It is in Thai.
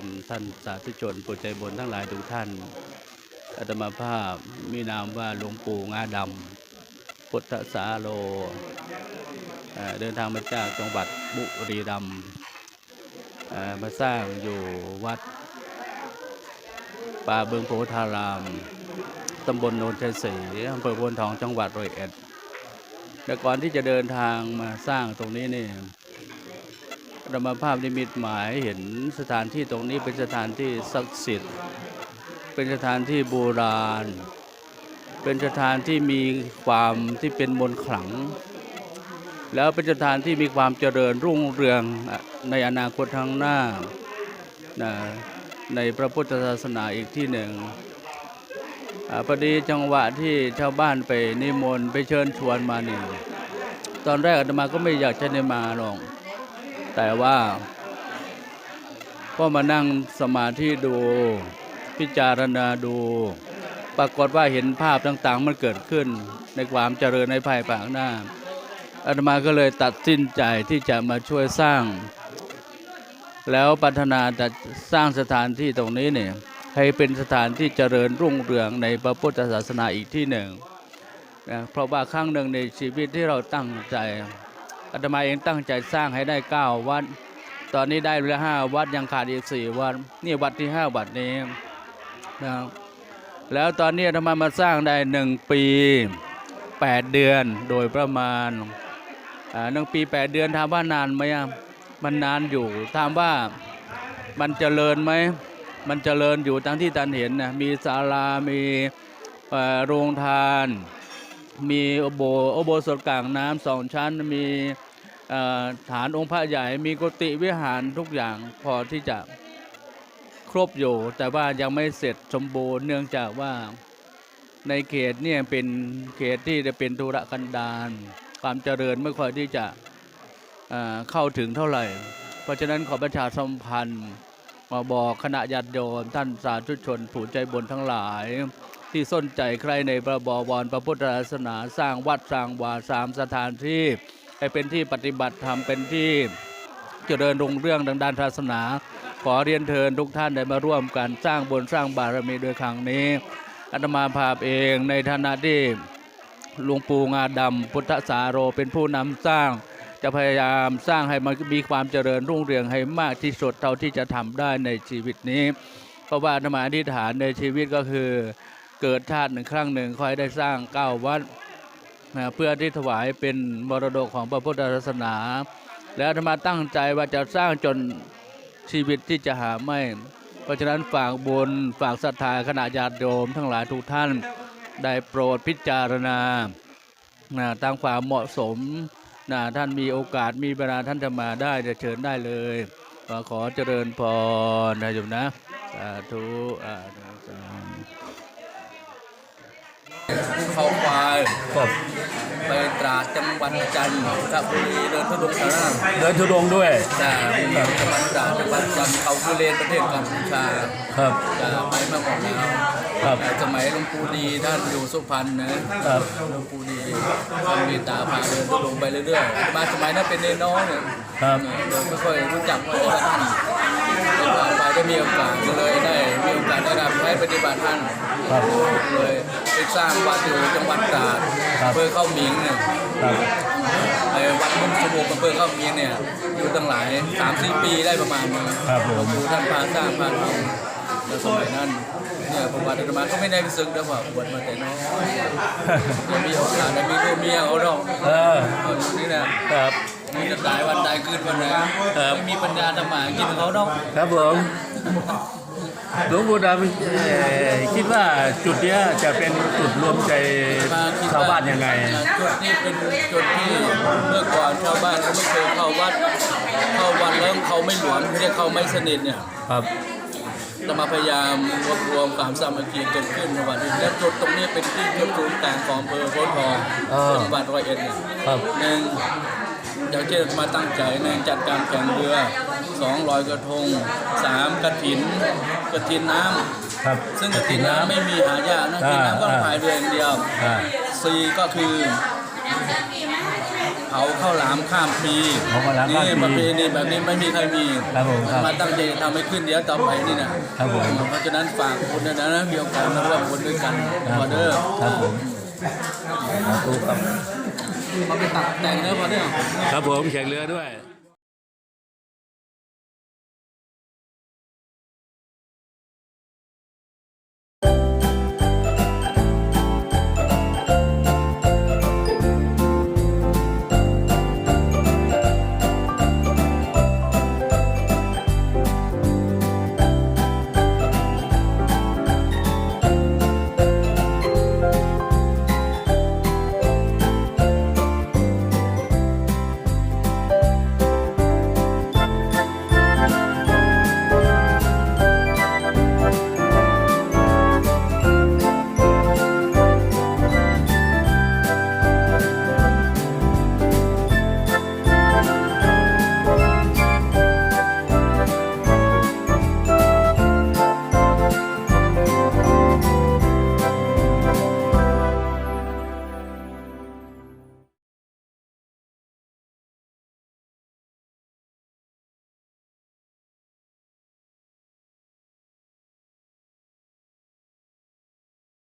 ม ท่านสาธุชนผู้ใจบุญทั้งหลายทุกท่านอาตมาภาพมีนามว่าหลวงปู่งาดำพุทธสาโล เดินทางมาจากจังหวัดบุรีรัมย์มาสร้างอยู่วัดป่าเบิงโพธารามตำบลโนนชัยศรีอำเภอพนทองจังหวัดร้อยเอ็ดแต่ก่อนที่จะเดินทางมาสร้างตรงนี้นี่ รมภาพนิมิตหมายเห็นสถานที่ตรงนี้เป็นสถานที่ศักดิ์สิทธิ์ เป็นสถานที่โบราณ เป็นสถานที่มีความที่เป็นมนขลัง แล้วเป็นสถานที่มีความเจริญรุ่งเรืองในอนาคตข้างหน้านะในพระพุทธศาสนาอีกที่หนึ่งอพอดีจังหวะที่ชาวบ้านไปนิมนต์ไปเชิญชวนมานี่ ตอนแรกอาตมาก็ไม่อยากจะได้มาหรอก แต่ว่า ก็มานั่งสมาธิดู พิจารณาดู ปรากฏว่าเห็นภาพต่างๆ มันเกิดขึ้นในความเจริญในภายภาคหน้าอาตมาก็เลยตัดสินใจที่จะมาช่วยสร้าง แล้วปรารถนาจะสร้างสถานที่ตรงนี้เนี่ยให้เป็นสถานที่เจริญรุ่งเรืองในพระพุทธศาสนาอีกที่หนึ่งนะเพราะว่าครั้งหนึ่งในชีวิตที่เราตั้งใจ อาตมาเองตั้งใจสร้างให้ได้เก้าวัด ตอนนี้ได้แล้วห้าวัดยังขาดอีกสี่วัด นี่วัดที่ห้าวัดนี้นะแล้วตอนนี้อาตมามาสร้างได้หนึ่งปีแปดเดือนโดยประมาณอ่าหนึ่งปีแปดเดือนถามว่านานไหมมันนานอยู่ถามว่ามันเจริญไหมมันเจริญอยู่ทั้งที่ตันเห็นนะมีศาลา มีโรงทาน มีโอโบโอโบสถกลางน้ำสองชั้น มีฐานองค์พระใหญ่มีกุฏิวิหารทุกอย่างพอที่จะครบอยู่ แต่ว่ายังไม่เสร็จสมบูรณ์เนื่องจากว่าในเขตเนี่ยเป็นเขตที่จะเป็นธุรกันดารความเจริญไม่ค่อยที่จะเเข้าถึงเท่าไหร่ เพราะฉะนั้นขอประชาสัมพันธ์มาบอกคณะญาติโยมท่านสาธุชนผู้ใจบุญทั้งหลาย ที่สนใจใครในพระบวรพระพุทธศาสนาสร้างวัดสร้างวาสามสถานที่ให้เป็นที่ปฏิบัติธรรมเป็นที่เจริญรุ่งเรื่องดังด้านศาสนา ขอเรียนเชิญทุกท่านได้มาร่วมกันสร้างบุญสร้างบารมีโดยครั้งนี้อาตมาภาพเองในฐานะที่หลวงปู่งาดำพุทธสาโรเป็นผู้นำสร้าง จะพยายามสร้างให้มันมีความเจริญรุ่งเรืองให้มากที่สุดเท่าที่จะทำได้ในชีวิตนี้ เพราะว่าธรรมาอธิษฐานในชีวิตก็คือ เกิดชาติหนึ่งครั้งหนึ่งคอยได้สร้างเก้าวัดนะเพื่อที่ถวายเป็นมรดกของพระพุทธศาสนา แล้วธรรมาตั้งใจว่าจะสร้างจนชีวิตที่จะหาไม่ เพราะฉะนั้นฝากบุญฝากศรัทธาคณะญาติโยมทั้งหลายทุกท่านได้โปรดพิจารณานะตามความเหมาะสมนะท่านมีโอกาสมีเวลาท่านจะมาได้จะเชิญได้เลยขอเจริญพรนะโยมนะสาธุอาสาธุ เขาควายครับไปตราดจังหวัดจันทบุรีเดินทุดงสารามเดินทุดงค์ด้วยจะมีจังหวัดตราดจังหวัดจันทร์เขาคุเรนประเทศกัมพูชาครับจะไปมาหมดแล้วครับแต่สมัยหลวงปู่ดีท่านอยู่สุพรรณนะครับหลวงปู่ดีท่านมีตาพาเดินทุดงไปเรื่อยๆมาสมัยนั้นเป็นเนน้อยเนี่ยครับเราไม่ค่อยรู้จักว่าท่านเป็นว่าไปได้มีโอกาสก็เลยได้มีโอกาสได้รับใช้ปฏิบัติท่านครับเลยไป สร้างวัดอยู่จังหวัดตราดครับอำเภอเข้าหมิงเนี่ยครับไอ้วัดมุ่งสมุทรอำเภอเข้าหมิงเนี่ยอยู่ตั้งหลายสามสี่ปีได้ประมาณนึงครับผมอยู่ท่านพาสร้างพาทำแล้วสมัยนั้นเนี่ยประวัติอาตมาก็ไม่ได้ซึ้งนะว่าบวชมาแต่น้อยยังมีโอกาสได้มีลูกเมียเขาดอกเออเอาอยู่นี่นะครับ มีจะตายวันใดคืนวันไหนครับ ไม่มีปัญญาทำหมากินเขาดอก ครับผม หลวงปู่ดำเอ่อคิดว่าจุดเนี้ยจะเป็นจุดรวมใจมาคิดชาวบ้านยังไง จุดนี้เป็นจุดที่เมื่อก่อนชาวบ้านเขาไม่เคยเข้าวัด เข้าวัดแล้วเขาไม่หลวมเรียกเขาไม่สนิทเนี่ยครับเรามาพยายามรวบรวมความสามัคคีเกิดขึ้นในวันนี้และจุดตรงนี้เป็นที่จุดศูนย์กลางของอำเภอโพธิ์ทองเออจังหวัดร้อยเอ็ดเนี่ยครับหนึ่ง อย่างเช่มาตั้งใจในจัดการแข่งเรือสองลอยกระทงสามกระถินกระถินน้ำครับซึ่งกระถินน้ำไม่มีหายากนะกระถินน้ำก็ขายเรืออย่างเดียวสี่ก็คือเผาข้าวหลามข้ามปีนี่ประเพณีแบบนี้ไม่มีใครมีครับผมมาตั้งใจทำให้ขึ้นเดี๋ยวต่อไปนี่นะครับผมเพราะฉะนั้นฝากคนนะนะมีโอกาสมาร่วมบุญด้วยกันมาเด้อครับผมขอบคุณครับ มาไปตัดแต่งเนื้อพอเนี่ยครับผมแข่งเรือด้วย